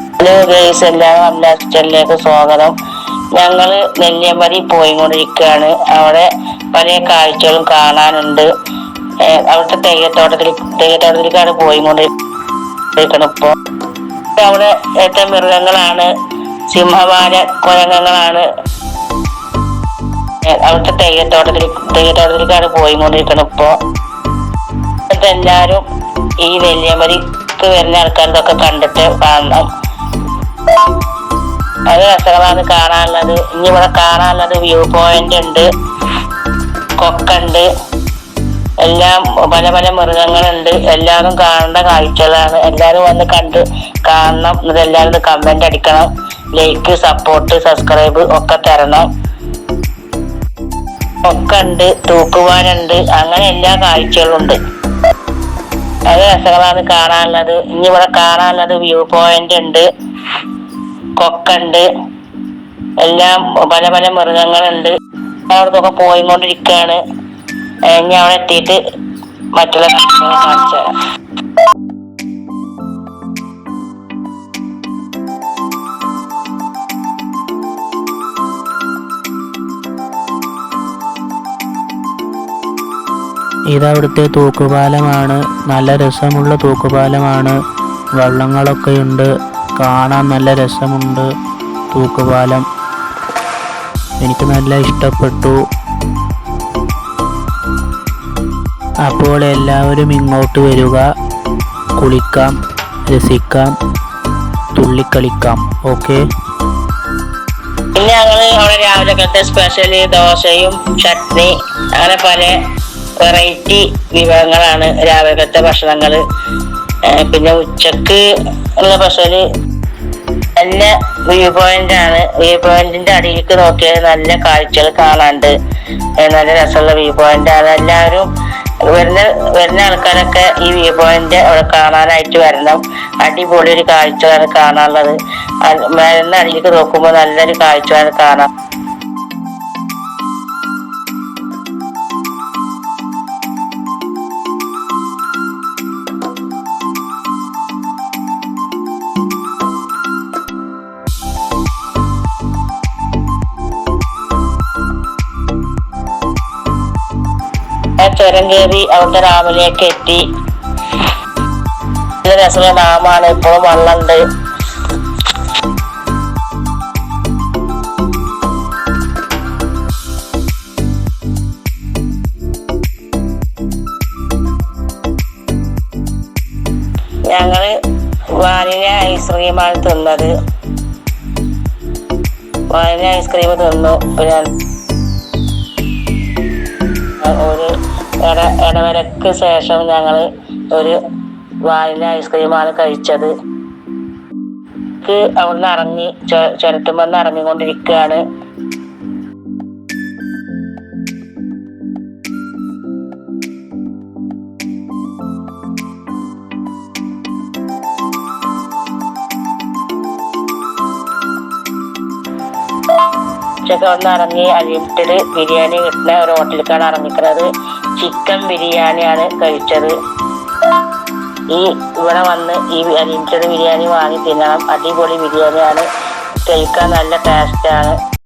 Hello guys എല്ലാവരും അല്ല കിച്ചണിലേക്ക് സ്വാഗതം. ഞങ്ങൾ നെല്ലിയമ്പതി പോയിക്കൊണ്ടിരിക്കുകയാണ്. അവിടെ പല കാഴ്ചകളും കാണാനുണ്ട്. അവിടുത്തെ തെയ്യത്തോട്ടത്തിൽ തെയ്യത്തോട്ടത്തിലേക്കാണ് പോയിക്കൊണ്ടിരിക്കണം ഇപ്പോൾ അവിടെ ഏറ്റവും മൃഗങ്ങളാണ്. സിംഹവാല കുരങ്ങങ്ങളാണ്. അവിടുത്തെ തെയ്യത്തോട്ടത്തിൽ തെയ്യത്തോട്ടത്തിലേക്കാണ് പോയിക്കൊണ്ടിരിക്കണം ഇപ്പോൾ എല്ലാവരും ഈ നെല്ലിയമ്പതിക്ക് വരുന്ന ആൾക്കാർക്കൊക്കെ കണ്ടിട്ട് കാണണം. അത് രസങ്ങളാണ് കാണാനുള്ളത്. ഇനി ഇവിടെ കാണാനുള്ളത് വ്യൂ പോയിന്റ് ഉണ്ട്. കൊക്കുണ്ട് എല്ലാം പല പല മൃഗങ്ങളുണ്ട്. എല്ലാവരും കാണേണ്ട കാഴ്ചകളാണ്. എല്ലാവരും വന്ന് കണ്ട് കാണണം. എന്നിട്ട് എല്ലാവരും കമന്റ് അടിക്കണം. ലൈക്ക് സപ്പോർട്ട് സബ്സ്ക്രൈബ് ഒക്കെ തരണം. ഒക്കെ ഉണ്ട് തൂക്കുവാനുണ്ട് അങ്ങനെ എല്ലാ കാഴ്ചകളും ഉണ്ട്. അത് രസങ്ങളാണ് കാണാനുള്ളത്. ഇനി ഇവിടെ കാണാനുള്ളത് വ്യൂ പോയിന്റ് ഉണ്ട്. കൊക്കുണ്ട്. എല്ലാം പല പല മൃഗങ്ങളുണ്ട്. അവിടത്തൊക്കെ പോയിക്കൊണ്ടിരിക്കുകയാണ് ഞാൻ അവിടെ എത്തിയിട്ട് മറ്റുള്ള കാണിച്ചു തരാം. ഇതവിടുത്തെ തൂക്കുപാലമാണ്. നല്ല രസമുള്ള തൂക്കുപാലമാണ്. വള്ളങ്ങളൊക്കെയുണ്ട്. കാണാൻ നല്ല രസമുണ്ട്. തൂക്കുപാലം. എനിക്ക് നല്ല ഇഷ്ടപ്പെട്ടു. അപ്പോൾ എല്ലാവരും ഇങ്ങോട്ട് വരിക. കുളിക്കാം രസിക്കാം തുള്ളിക്കളിക്കാം. ഓക്കെ? പിന്നെ ഞങ്ങൾ അവിടെ രാവിലത്തെ സ്പെഷ്യൽ ദോശയും ചട്നി അങ്ങനെ പല വെറൈറ്റി വിഭവങ്ങളാണ് രാവിലത്തെ ഭക്ഷണങ്ങൾ. പിന്നെ ഉച്ചയ്ക്ക് ഉള്ള സ്പെഷ്യൽ നല്ല വ്യൂ പോയിന്റ് ആണ്. വ്യൂ പോയിന്റിന്റെ അടിയിലേക്ക് നോക്കിയാൽ നല്ല കാഴ്ചകൾ കാണാണ്ട് നല്ല രസമുള്ള വ്യൂ പോയിന്റ് ആണ്. എല്ലാവരും വരുന്ന വരുന്ന ആൾക്കാരൊക്കെ ഈ വ്യൂ പോയിന്റ് അവിടെ കാണാനായിട്ട് വരണം. അടിപൊളി ഒരു കാഴ്ചയാണ് കാണാനുള്ളത്. വരുന്ന അടിയിലേക്ക് നോക്കുമ്പോൾ നല്ലൊരു കാഴ്ചയാണ് കാണാം ചുരം കയറി അവിടുത്തെ ഡാമിലേക്ക് എത്തി. നല്ല രസമുള്ള ഡാമാണ്. ഇപ്പോഴും വെള്ളമുണ്ട്. ഞങ്ങൾ വാനില ഐസ്ക്രീമാണ് തിന്നത്. വാനില ഐസ്ക്രീം തിന്നു. പിന്നെ ഇട ഇടവരക്ക് ശേഷം ഞങ്ങൾ ഒരു വാനില ഐസ്ക്രീമാണ് കഴിച്ചത്. അവിടെ അവിടുന്ന് ഇറങ്ങി ചുരത്തുമെന്ന് ഇറങ്ങിക്കൊണ്ടിരിക്കുകയാണ്. ഉച്ചയ്ക്ക് ഒന്ന് ഇറങ്ങി അലിമിറ്റഡ് ബിരിയാണി കിട്ടുന്ന ഒരു ഹോട്ടലിലേക്കാണ് ഇറങ്ങിക്കുന്നത് ചിക്കൻ ബിരിയാണിയാണ് കഴിച്ചത്. ഈ ഇവിടെ വന്ന് ഈ അലിമിറ്റഡ് ബിരിയാണി വാങ്ങി തിന്നണം. അടിപൊളി ബിരിയാണിയാണ്. കഴിക്കാൻ നല്ല ടേസ്റ്റാണ്